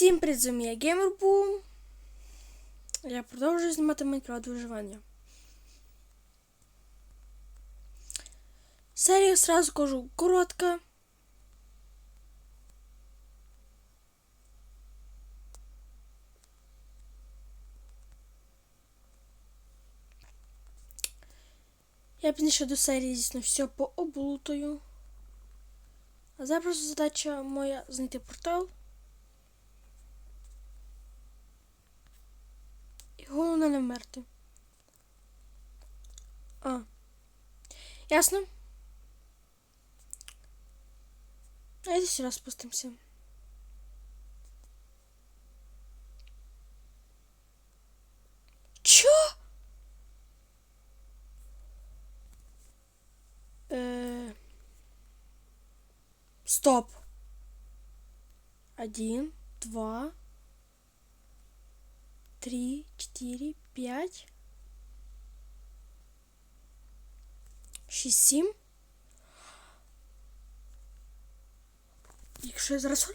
Всім привіт, з вами я Геймербум. Я продовжую знімати Майнкрафт виживання. Серія сразу кажу коротка. Я пізніше до серії, звісно, все пооблутаю. А зараз задача моя знайти портал. Вмерти. А. Ясно? Давайте сюди спустимося. Чо? Э... Стоп. Один, два, три, четыре, пять, шість, сім. Якщо я зараз.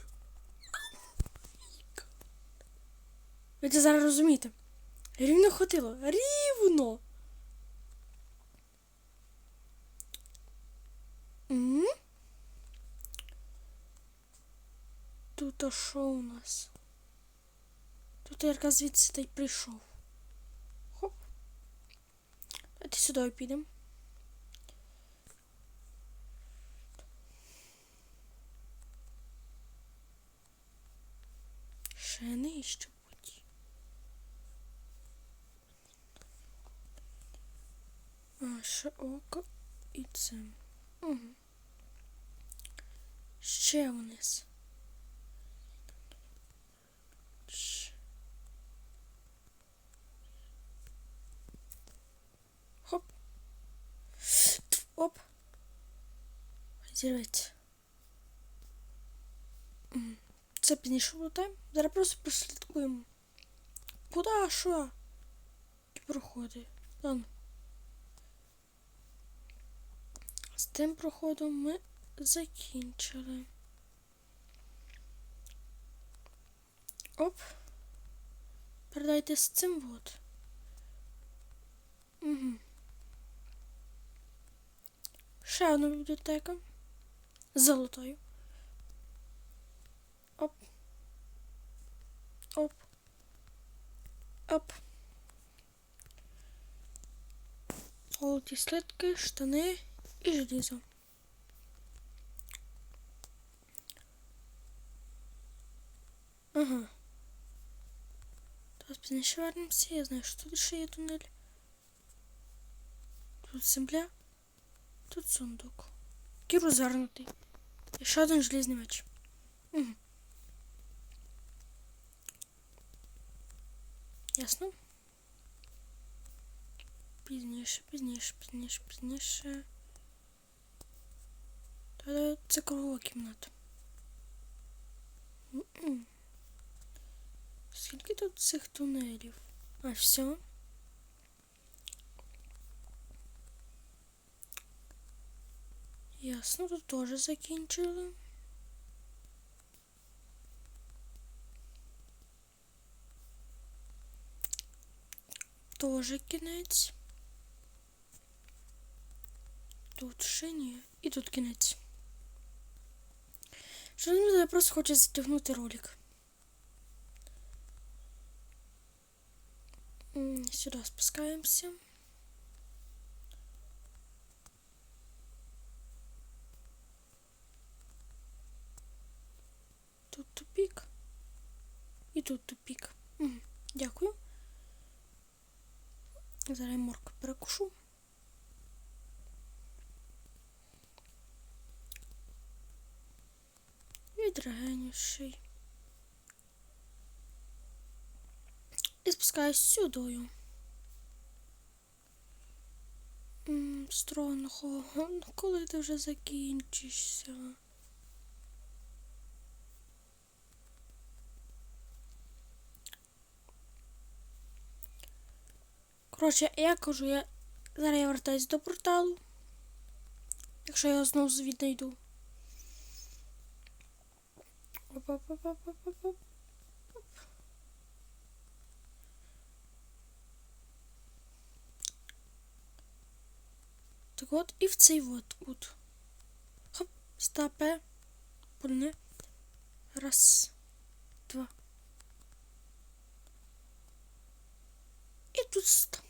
Ви це зараз розумієте? Рівно хватило. Рівно. М? Тут а що у нас? Тут я якраз та й прийшов. Хоп. Давайте сюди підемо. Ще нижче будь. А, ще око і це. Угу. Ще вниз. Щ. Хоп. Оп. Зірветься. Це пізніше лутаємо. Зараз просто прослідкуємо. Куда, що? Які проходи. Ладно. З тим проходом ми закінчили. Оп. Передайте з цим вот. Угу. Ще одна бібліотека. Золотою. Оп. Оп. Оп. Золоті слитки, штани і желізо. Ага. Зараз пізніше вернемося. Я знаю, що тут ще є тунель. Тут земля. Тут сундук. Який розвернутий. І ще один желізний меч. Угу. Ясно? Пізніше, пізніше, пізніше, пізніше. Та це кругова кімната. М-м. Скільки тут цих тунелів? А, все. Ясно, тут теж закінчили. Тоже кінець. Тут ще ні. І тут кінець. Що я просто хочу затягнути ролик. Сюди спускаємося. Тут тупик. І тут тупик. Мгм, Дякую. Зараз морку перекушу. Відрегенюший. І спускаюсь сюдою. Стронго, коли ти вже закінчишся? Коротше, я кажу, я зараз я вертаюсь до порталу. Якщо я його знову віднайду. Оп, оп, оп. Так от і в цей вот кут. Хоп, стапе. Пульне. Раз. Два. І тут стап.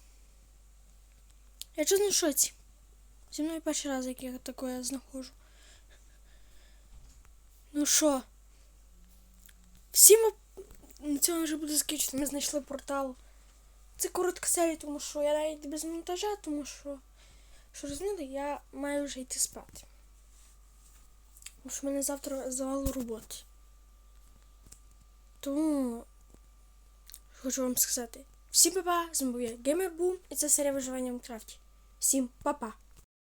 Я чесно в шоці. Зі мною перший раз, як я таке знаходжу. Ну що? Всі ми на цьому вже буде закінчити. Ми знайшли портал. Це коротка серія, тому що я навіть без монтажа, тому що, що розумієте, я маю вже йти спати. Тому що в мене завтра завал роботи. Тому хочу вам сказати. Всім па-па, з вами був я Геймербум, і це серія виживання в Крафті. Всім па-па!